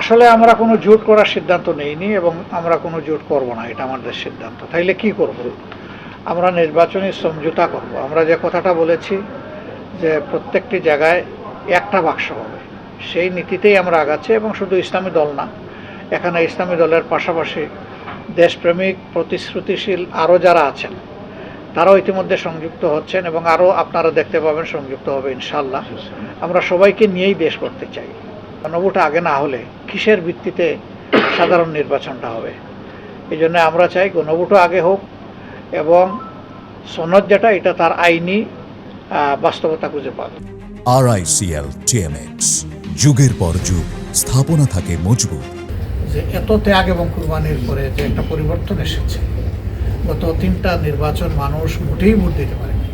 আসলে আমরা কোনো জোট করার সিদ্ধান্ত নেইনি এবং আমরা কোনো জোট করব না এটা আমাদের সিদ্ধান্ত। তাইলে কি করব? আমরা নির্বাচনী সমঝোতা করব। আমরা যে কথাটা বলেছি যে প্রত্যেকটি জায়গায় একটা বাক্স হবে সেই নীতিতেই আমরা আগাচ্ছি এবং শুধু ইসলামী দল না এখানে ইসলামী দলের পাশাপাশি দেশপ্রেমিক প্রতিশ্রুতিশীল আরও যারা আছেন তারাও ইতিমধ্যে সংযুক্ত হচ্ছেন এবং আরও আপনারা দেখতে পাবেন সংযুক্ত হবে ইনশাল্লাহ আমরা সবাইকে নিয়েই দেশ করতে চাই। গণভোট আগে না হলে কিসের ভিত্তিতে সাধারণ নির্বাচনটা হবে? এই জন্য আমরা চাই গণভোটও আগে হোক এবং সনদ যেটা এটা তার আইনি বাস্তবতা খুঁজে পাবে আরআইসিএল টিএমএক্স যুগের পর যুগ স্থাপনা থাকে মজবুত। যে এত ত্যাগ এবং কুরবানির পরে যে একটা পরিবর্তন এসেছে গত তিনটা নির্বাচন মানুষ মোটেই ভোট দিতে পারেনি।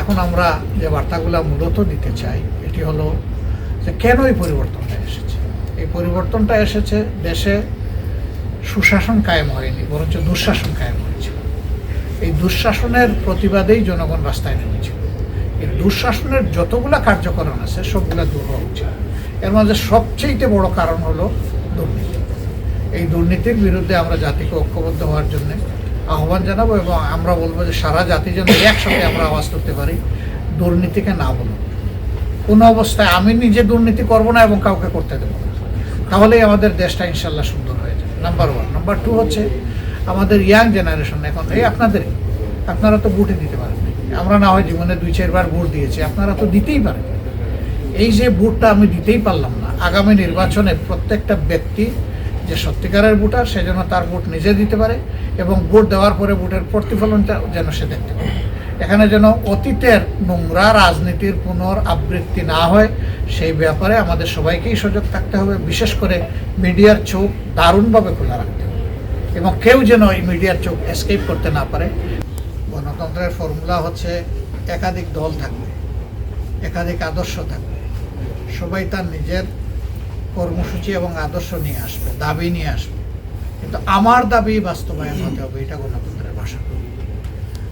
এখন আমরা যে বার্তাগুলো মূলত দিতে চাই এটি হলো যে কেন এই পরিবর্তনটা এসেছে? এই পরিবর্তনটা এসেছে দেশে সুশাসন কায়েম হয়নি, বরঞ্চ দুঃশাসন কায়েম হয়েছে এই দুঃশাসনের প্রতিবাদেই জনগণ রাস্তায় নেমেছিল। এই দুঃশাসনের যতগুলা কার্যকরণ আছে, সবগুলো দূর হওয়া উচিত। এর মাঝে সবচেয়ে বড় কারণ হলো দুর্নীতি। এই দুর্নীতির বিরুদ্ধে আমরা জাতিকে ঐক্যবদ্ধ হওয়ার জন্য আহ্বান জানাব এবং আমরা বলব যে সারা জাতি যেন একসাথে আমরা আওয়াজ করতে পারি। দুর্নীতিকে না বলুন। কোনো অবস্থায় আমি নিজে দুর্নীতি করব না এবং কাউকে করতে দেবো না। তাহলেই আমাদের দেশটা ইনশাল্লাহ সুন্দর হয়ে যাবে। নাম্বার ওয়ান নাম্বার টু হচ্ছে আমাদের ইয়াং জেনারেশন এখন এই আপনাদের, আপনারা তো ভোটই দিতে পারেন আমরা না হয় জীবনে দুই, চারবার ভোট দিয়েছি, আপনারা তো দিতেই পারেন। এই যে ভোটটা আমি দিতেই পারলাম না, আগামী নির্বাচনে প্রত্যেকটা ব্যক্তি যে সত্যিকারের ভোটার, সে যেন তার ভোট নিজে দিতে পারে এবং ভোট দেওয়ার পরে ভোটের প্রতিফলনটা যেন সে দেখতে পারে এখানে যেন অতীতের নোংরা রাজনীতির পুনর আবৃত্তি না হয়, সেই ব্যাপারে আমাদের সবাইকেই সজাগ থাকতে হবে। বিশেষ করে মিডিয়ার চোখ দারুণভাবে খোলা রাখতে হবে এবং কেউ যেন এই মিডিয়ার চোখ এসকেপ করতে না পারে। গণতন্ত্রের ফর্মুলা হচ্ছে একাধিক দল থাকবে, একাধিক আদর্শ থাকবে। সবাই তার নিজের কর্মসূচি এবং আদর্শ নিয়ে আসবে, দাবি নিয়ে আসবে। কিন্তু আমার দাবি বাস্তবায়ন হতে হবে, এটা গণতন্ত্রের ভাষা।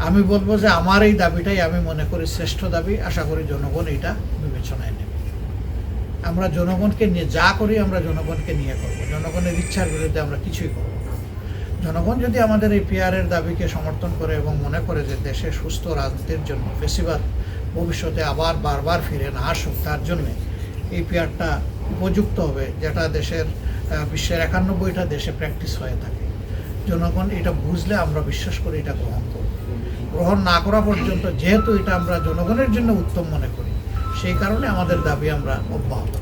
আমি বলব যে আমার এই দাবিটাই আমি মনে করি শ্রেষ্ঠ দাবি। আশা করি জনগণ এটা বিবেচনায় নেবে। আমরা জনগণকে নিয়ে যা করি, আমরা জনগণকে নিয়ে করব। জনগণের ইচ্ছার বিরুদ্ধে আমরা কিছুই করব। জনগণ যদি আমাদের এই পিয়ারের দাবিকে সমর্থন করে এবং মনে করে যে দেশে সুস্থ রাজনীতির জন্য বেশিরভাগ ভবিষ্যতে আবার বারবার ফিরে না আসুক, তার জন্যে এই পিয়ারটা উপযুক্ত হবে, যেটা দেশের বিশ্বের একানব্বইটা দেশে প্র্যাকটিস হয়ে থাকে। জনগণ এটা বুঝলে আমরা বিশ্বাস করি, এটা গ্রহণ করব। গ্রহণ না করা পর্যন্ত যেহেতু এটা আমরা জনগণের জন্য উত্তম মনে করি, সেই কারণে আমাদের দাবি আমরা অব্যাহত